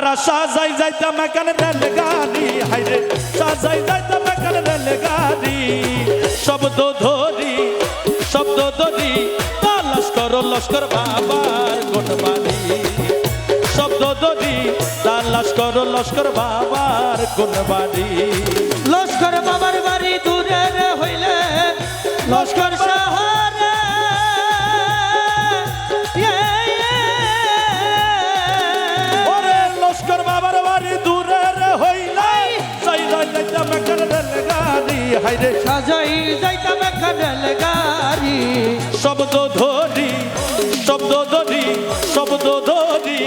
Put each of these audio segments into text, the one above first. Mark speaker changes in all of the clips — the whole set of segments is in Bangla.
Speaker 1: আর সাজাই যাইতাম এখানে রেল গাড়ি হাইরে সাজাই যাইতাম এখানে রেল গাড়ি শব্দ ধরি শব্দ ধরি তা লস্কর লস্কর বাবার গুণবাড়ি শব্দ ধরি তা লস্কর লস্কর বাবার গুণবাড়ি
Speaker 2: লস্কর বাবার বাড়ি দূরে হইলে, লস্কর
Speaker 1: যাইতাম এখানে হাইরে
Speaker 2: সাজাই যাইতাম এখানে গাড়ি
Speaker 1: শব্দ ধরি শব্দ ধরি শব্দ ধরি।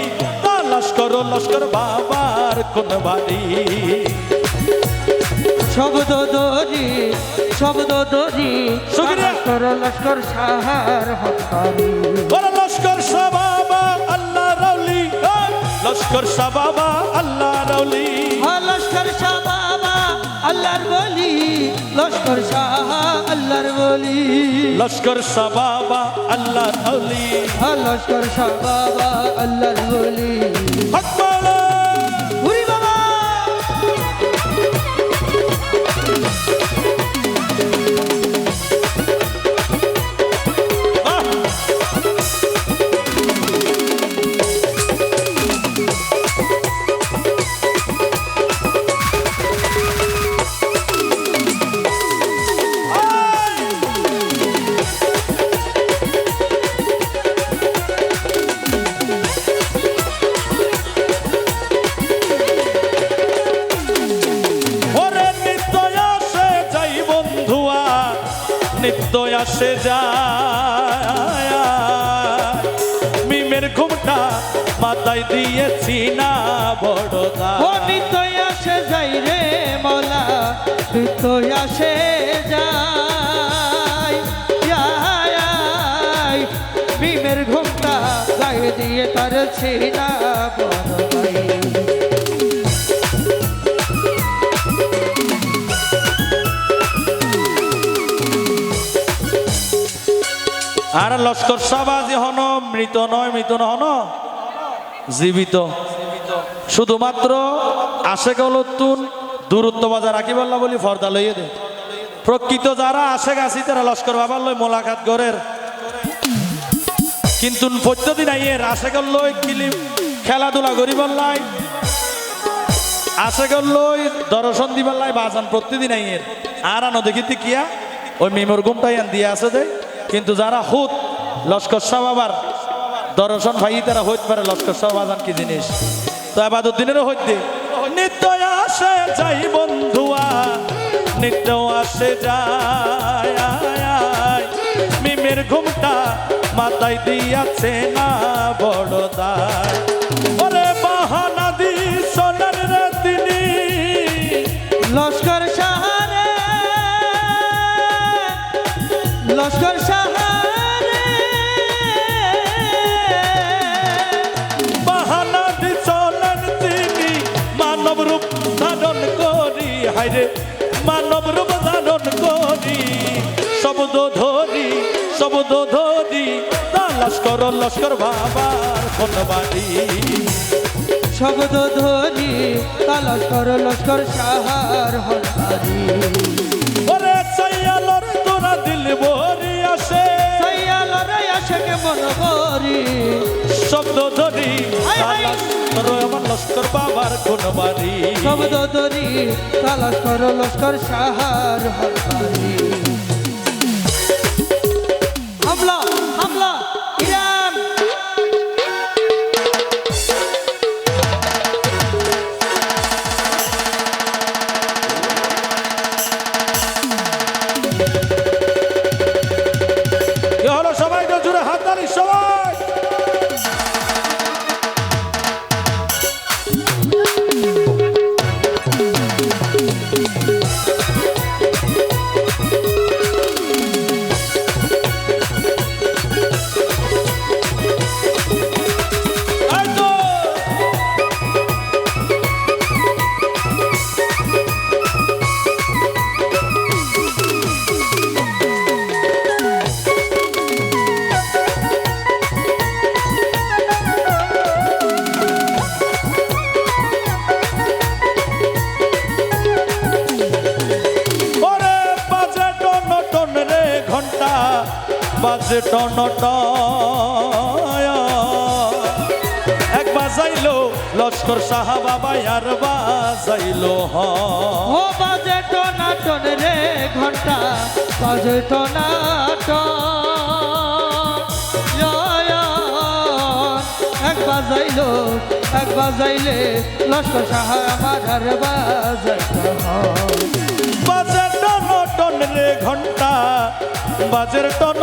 Speaker 1: তা লস্কর লস্কর বাবার কোন বাড়ি।
Speaker 2: শব্দ দরি শব্দ দরি লস্কর লস্কর সাহার হকারি
Speaker 1: ওরে লস্কর শাহ বাবা আল্লাহ রাউলি লস্কর শাহ বাবা আল্লাহ রাউলি।
Speaker 2: লস্কর শাহ বাবা আল্লাহর বলি লস্কর শাহ আল্লাহর বলি।
Speaker 1: লস্কর শাহ বাবা আল্লাহর বলি।
Speaker 2: লস্কর শাহ বাবা আল্লাহর বলি।
Speaker 1: নিত্য আসে যায়। মিমের ঘুমটা মাথায় দিয়েছি না বড়দা
Speaker 2: ও নিত্যই আসে যাই রে মলা নিত্যই আসে যাই মিমের ঘুমটা গায়ে দিয়ে তার ছিনা বড়
Speaker 1: আর লস্কর সাবাজি হন, মৃত নয়, মৃত হন। জীবিত। শুধুমাত্র আশেক তুন দূরত্ব বাজার রাখি বললা বলি, ফর্দা লইয়ে দে। প্রকৃত যারা আশেক আছি, তারা লস্কর বাবার লই মোলাকাত গরের কিন্তু প্রত্যেকদিন আইয়ের আশেকর লই কিলিম খেলাধুলা করি বললাই। আশেকর লই দর্শন দিবার লাই বাজান প্রতিদিন আইয়ের আর আনো দেখিতে কিয়া? ওই মিমর গুমটাই আন দিয়ে আছে দে কিন্তু যারা হুত লস্কর শাহ বাবার দর্শন ভাই, তারা হইতে পারে লস্কর বাজান কি জিনিস? তো আবাদুদ্দিনেরও দিনেরও হইতে নিত্য আসে যাই বন্ধুয়া নিত্য আসে যায় মিমের ঘুমটা মাথায় দিয়াছে না বড় দায়। হাইরে মানব রূপ ধারণ করি। শব্দ ধরি শব্দ ধরি, তা লস্কর লস্কর বাবার বাড়ি
Speaker 2: শব্দ ধরি, তা লস্কর লস্কর সাহার হনকারি মন করি।
Speaker 1: শব্দ ধরি আমার লস্কর বাবার কোন বাড়ি?
Speaker 2: শব্দ ধরি লস্কর সাহার
Speaker 1: জুড়ে সবাই বাজে টনট এক বাজাইলো লস্কর সাহা বাবা আর বাজাইলো হ।
Speaker 2: ও বাজে টনাটন রে ঘণ্টা বাজে টনাটন। এক বাজাইলো এক বাজাইলে লস্কর সাহা বাজাইতে হয়
Speaker 1: বাজে রে ঘণ্টা, বাজের টন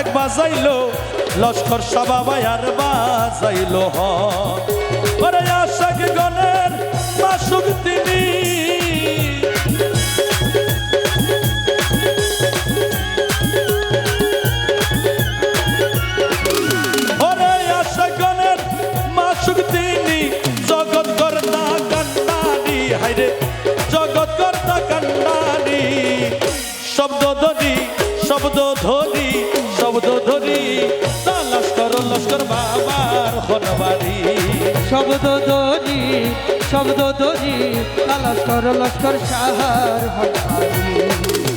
Speaker 1: এক বাজাইলো লস্কর সাবাবাই আর বাজাইলো হরে আশাক গণের মাসুক তিনি হাইরে জগৎ কর্তা কান্ডারি। শব্দ ধরি শব্দ ধরি শব্দ ধরি লস্কর লস্কর বাবার হনবাড়ি
Speaker 2: শব্দ ধরি শব্দ ধরি লস্কর লস্কর সাহার হঠারি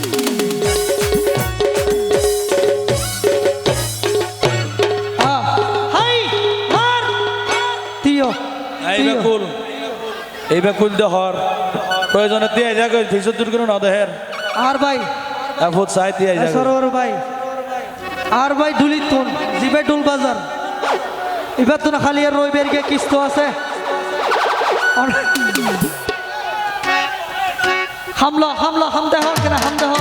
Speaker 1: এই বেকুল দেহর প্রয়োজনে দিয়ে যাক ভিসর দূর করে না দেহের
Speaker 2: আর ভাই।
Speaker 1: এফত চাই দিয়ে যাক
Speaker 2: সরোর ভাই। আর ভাই ডুলি তুন জিবে ডুল বাজার। এবার তো না খালি আর রই বেরকে কিস্ত আছে। হামলা হামলা হামদে দেহ কেন হাম দেহ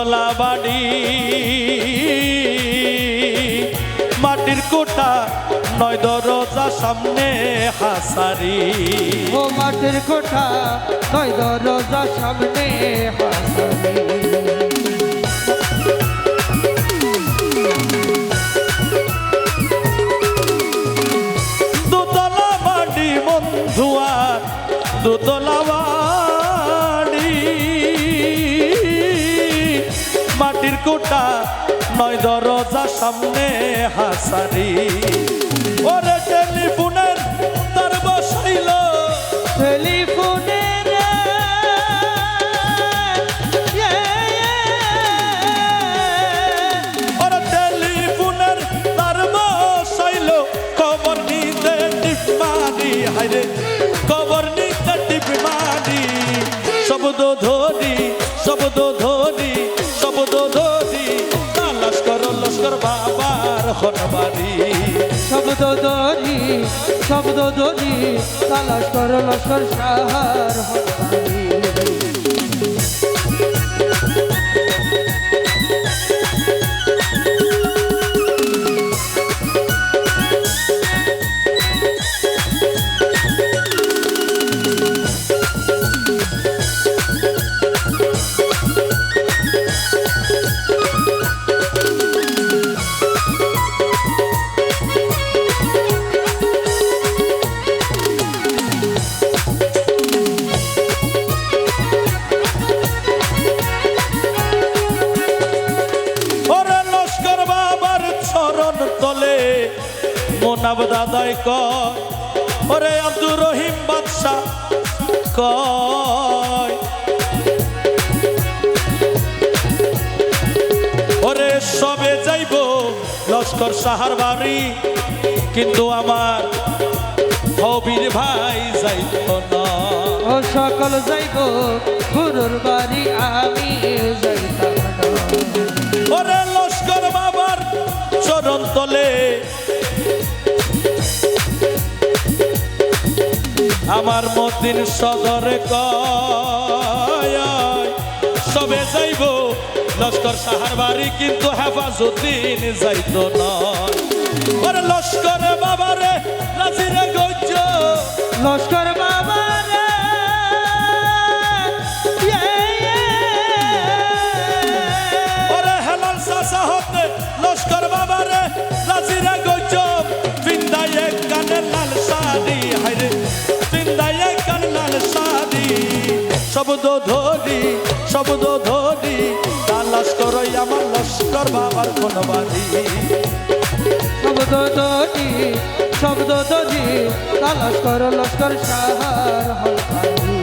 Speaker 1: দুতলা বাড়ি মাটির কোটা নয় দরজা সামনে হাসারি।
Speaker 2: ও মাটির কোঠা নয় দরজা সামনে হাসারি।
Speaker 1: দুতলা বাড়ি বন্ধুয়ার দুতলা বাড়ি কোটা নয় দরজা সামনে হাসারি। ওরে টেলিফোনের বাবার হনবাড়ি
Speaker 2: শব্দ দরি শব্দ দরি তালাশ কর লস্কর সাহার হতারি
Speaker 1: তলে মোনাব দাদাই কয় ওরে আব্দুর রহিম বাদশাহ কয় ওরে সবে যাইব লস্কর সাহার বাড়ি কিন্তু আমার হবির ভাই যাইব না
Speaker 2: ও সকল যাইব গুরুর বাড়ি আমি যাইতাম না।
Speaker 1: ওরে চরণ তলে। আমার মদিন সদরে কবে যাইব। লস্কর সাহার বাড়ি কিন্তু হেফাজুদ্দিন যাইতো নয়। লস্কর বাবারে রাজিরে গজ্জ।
Speaker 2: লস্কর বাবা
Speaker 1: শব্দ ধরি শব্দ ধরি তার লস্কর আমার লস্কর বাবার কোন বাড়ি।
Speaker 2: শব্দ ধরি, শব্দ দোজি লস্কর লস্কর সাহার হল